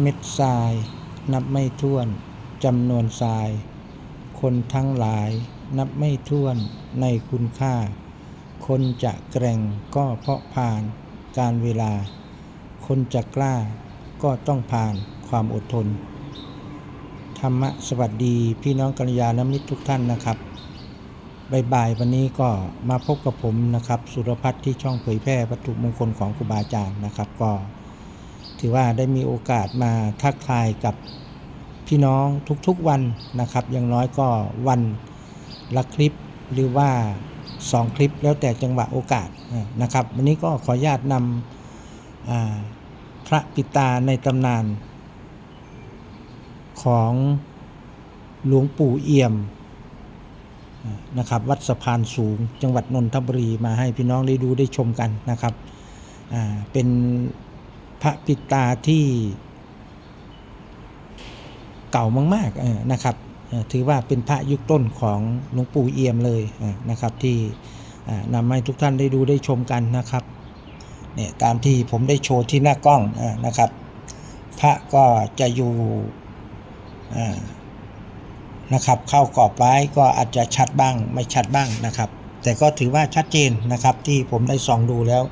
เม็ดทราย นับไม่ถ้วนจำนวนทราย คนทั้งหลายนับไม่ถ้วนในคุณค่า คนจะแกร่งก็เพราะผ่านการเวลา คนจะกล้าก็ต้องผ่านความอดทน ธรรมะสวัสดีพี่น้องกัลยาณมิตรทุกท่านนะครับบ่ายๆวันนี้ก็มาพบกับผมนะครับ สุรพัฒน์ที่ช่องเผยแพร่วัตถุมงคลของครูบาอาจารย์นะครับ ก็ ถือว่าได้มีโอกาสมาทักทายกับพี่น้องทุกๆวันนะครับ อย่างน้อยก็วันละคลิปหรือว่า 2 คลิปแล้วแต่จังหวะโอกาสนะครับ วันนี้ก็ขออนุญาตนำพระปิตาในตำนาน ของหลวงปู่เอี่ยมนะครับวัดสะพานสูงจังหวัดนนทบุรีมาให้พี่น้องได้ดูได้ชมกันนะครับเป็น พระปิตาที่เก่ามากๆนะครับถือว่าเป็นพระยุคต้นของหลวงปู่เอี่ยมเลยนะครับ ที่อ่านำให้ทุกท่านได้ดูได้ชมกันนะครับเนี่ยตามที่ผมได้โชว์ที่หน้ากล้องนะครับ พระก็จะอยู่นะครับ เข้ากรอบไว้ก็อาจจะชัดบ้างไม่ชัดบ้างนะครับ แต่ก็ถือว่าชัดเจนนะครับที่ผมได้ส่องดูแล้ว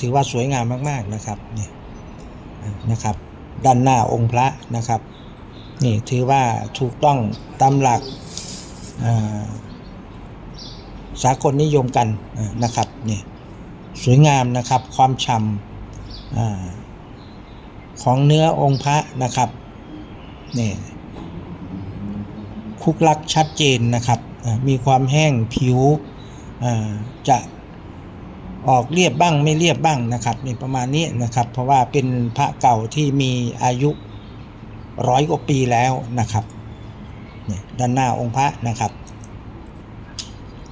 ถือว่าสวยงามมากๆนะครับนี่นะครับ ด้านหน้าองค์พระนะครับนี่ถือว่าถูกต้องตามหลักสากลนิยมกันนะครับนี่สวยงามนะครับความฉ่ำอ่าของเนื้อองค์พระนะครับนี่คุกลักชัดเจนนะครับมีความแห้งผิวจะ ออกเรียบบ้างไม่เรียบบ้างนะครับนี่ประมาณนี้นะครับ เพราะว่าเป็นพระเก่าที่มีอายุร้อยกว่าปีแล้วนะครับเนี่ยด้านหน้าองค์พระนะครับ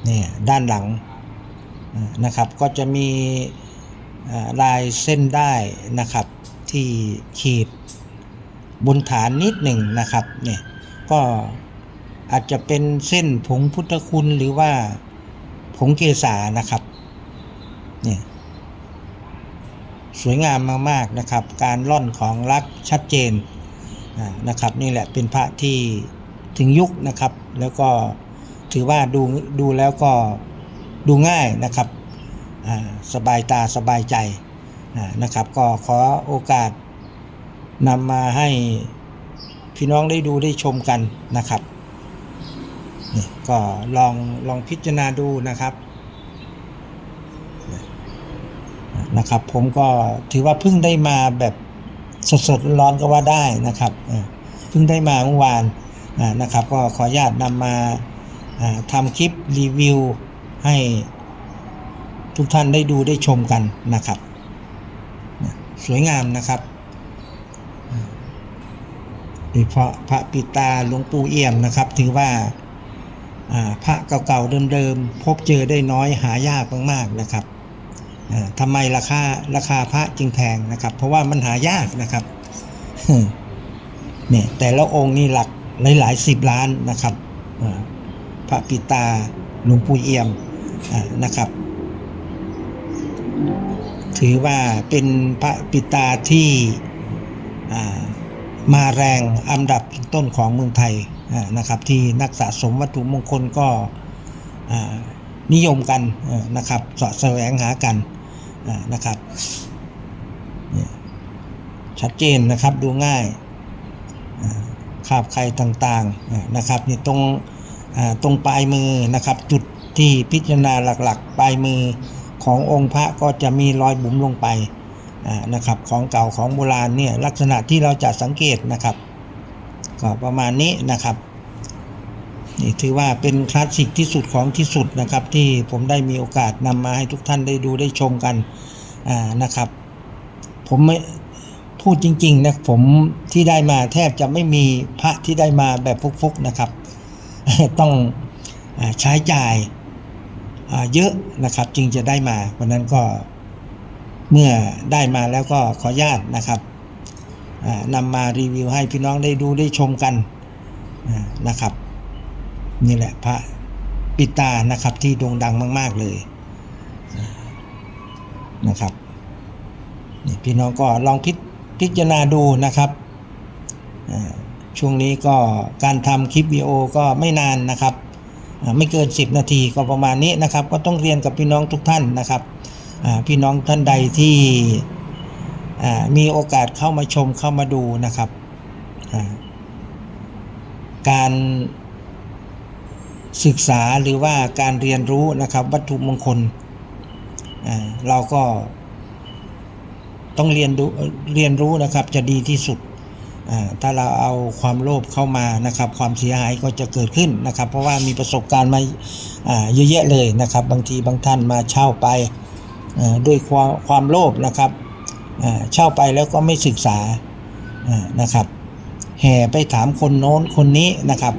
เนี่ยด้านหลังนะครับก็จะมีลายเส้นได้นะครับที่ขีดบนฐานนิดหนึ่งนะครับเนี่ยก็อาจจะเป็นเส้นผงพุทธคุณหรือว่าผงเกษานะครับ เนี่ยสวยงามมากๆนะครับ การล่อนของลักษณ์ชัดเจนนะครับ นี่แหละเป็นพระที่ถึงยุคนะครับ แล้วก็ถือว่าดูดูแล้วก็ดูง่ายนะครับสบายตาสบายใจนะครับ ก็ขอโอกาสนำมาให้พี่น้องได้ดูได้ชมกันนะครับก็ลองลองพิจารณาดูนะครับ นะครับ ผมก็ถือว่าเพิ่งได้มาแบบสดๆร้อนก็ว่าได้นะครับเพิ่งได้มาเมื่อวานนะครับ ก็ขออนุญาตนำมาทำคลิปรีวิวให้ทุกท่านได้ดูได้ชมกันนะครับ สวยงามนะครับโดยเฉพาะพระปิตาหลวงปู่เอี่ยมนะครับ ถือว่าพระเก่าๆเดิมๆพบเจอได้น้อยหายากมากๆนะครับ ทำไมราคาราคาพระจึงแพงนะครับ เพราะว่ามันหายากนะครับเนี่ยแต่ละองค์นี่หลักหลายหลายสิบล้านนะครับพระปิตาหลวงปู่เอี่ยมนะครับ ถือว่าเป็นพระปิตาที่มาแรงอันดับต้นของเมืองไทยนะครับ ที่นักสะสมวัตถุมงคลก็นิยมกันนะครับสาะแสวงหากันอ นะครับชัดเจนนะครับดูง่ายอ่าบใครต่างๆนะครับนี่ตรงตรงปลายมือนะครับ จุดที่พิจารณาหลักๆ ปลายมือขององค์พระก็จะมีรอยบุ๋มลงไปอ่านะครับของเก่าของโบราณเนี่ยลักษณะที่เราจะสังเกตนะครับก็ประมาณนี้นะครับ นี่ถือว่าเป็นคลาสสิกที่สุดของที่สุดนะครับ ที่ผมได้มีโอกาสนำมาให้ทุกท่านได้ดูได้ชมกันอ่านะครับ ผมไม่พูดจริงๆนะผมที่ได้มาแทบจะไม่มีพระที่ได้มาแบบฟุกๆนะครับ ต้องอใช้จ่ายาเยอะนะครับ จึงจะได้มาเพราะนั้นก็เมื่อได้มาแล้วก็ขออนุญาตนะครับนำมารีวิวให้พี่น้องได้ดูได้ชมกันนะครับ นี่แหละพระปิตานะครับที่โด่งดังมาก ๆเลยนะครับพี่น้องก็ลองพิพิจารณาดูนะครับช่วงนี้ก็การทำคลิปวิดีโอก็ไม่นานนะครับ ไม่เกิน 10 นาทีก็ประมาณนี้นะครับ ก็ต้องเรียนกับพี่น้องทุกท่านนะครับพี่น้องท่านใดที่มีโอกาสเข้ามาชมเข้ามาดูนะครับการ ศึกษาหรือว่าการเรียนรู้นะครับ วัตถุมงคลอ่าเราก็ต้องเรียนรู้เรียนรู้นะครับจะดีที่สุดอ่าถ้าเราเอาความโลภเข้ามานะครับ ความเสียหายก็จะเกิดขึ้นนะครับ เพราะว่ามีประสบการณ์มาอ่าเยอะแยะเลยนะครับ บางทีบางท่านมาเช่าไปอ่าด้วยความความโลภนะครับอ่าเช่าไปแล้วก็ไม่ศึกษาอ่านะครับ แห่ไปถามคนโน้นคนนี้นะครับ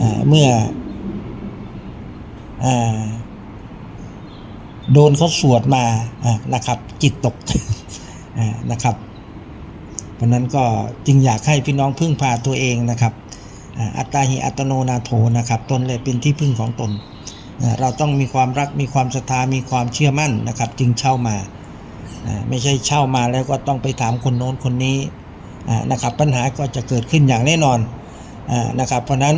อ่าเมื่อ โดนเขาสวดมานะครับ จิตตกนะครับเพราะนั้นก็จึงอยากให้พี่น้องพึ่งพาตัวเองนะครับ อัตตาหิอัตโนนาโถนะครับ ตนเลยเป็นที่พึ่งของตน เราต้องมีความรักมีความศรัทธามีความเชื่อมั่นนะครับ จึงเช่ามาไม่ใช่เช่ามาแล้วก็ต้องไปถามคนโน้นคนนี้นะครับ ปัญหาก็จะเกิดขึ้นอย่างแน่นอนนะครับ เพราะนั้น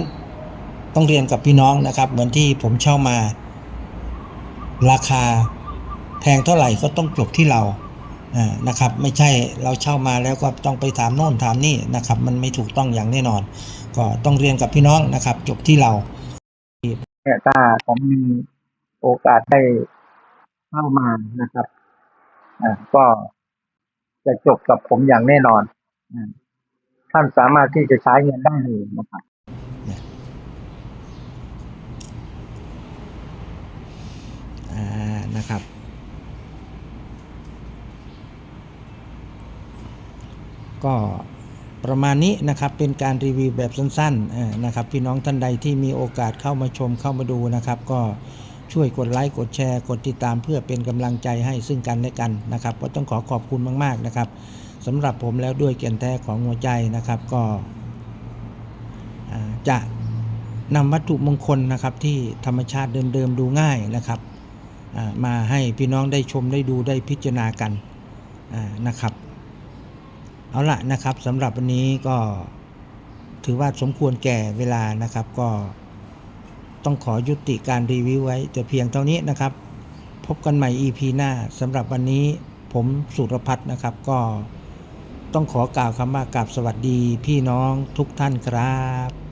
ต้องเรียนกับพี่น้องนะครับ เหมือนที่ผมเช่ามา ราคาแพงเท่าไหร่ก็ต้องจบที่เราอ่านะครับ ไม่ใช่เราเช่ามาแล้วก็ต้องไปถามโน่นถามนี่นะครับ มันไม่ถูกต้องอย่างแน่นอน ก็ต้องเรียนกับพี่น้องนะครับ จบที่เราเนี่ยถ้าผมมีโอกาสได้เข้ามานะครับอ่าก็จะจบกับผมอย่างแน่นอนท่านสามารถที่จะใช้เงินได้เลยนะครับ อ่า นะครับ ก็ประมาณนี้นะครับเป็นการรีวิวแบบสั้นๆนะครับพี่น้องท่านใดที่มีโอกาสเข้ามาชมเข้ามาดูนะครับ ก็ช่วยกดไลค์กดแชร์กดติดตามเพื่อเป็นกำลังใจให้ซึ่งกันและกันนะครับ ก็ต้องขอขอบคุณมาก ๆนะครับสำหรับผมแล้วด้วยแก่นแท้ของหัวใจนะครับ ก็จะนำวัตถุมงคลนะครับที่ธรรมชาติเดิมๆดูง่ายนะครับ มาให้พี่น้องได้ชมได้ดูได้พิจารณากันนะครับ เอาละนะครับสำหรับวันนี้ก็ถือว่าสมควรแก่เวลานะครับ ก็ต้องขอยุติการรีวิวไว้ แต่เพียงเท่านี้นะครับ พบกันใหม่ EP หน้าสำหรับวันนี้ผมสุรพัฒน์นะครับ ก็ต้องขอกล่าวคำว่ากราบสวัสดีพี่น้องทุกท่านครับ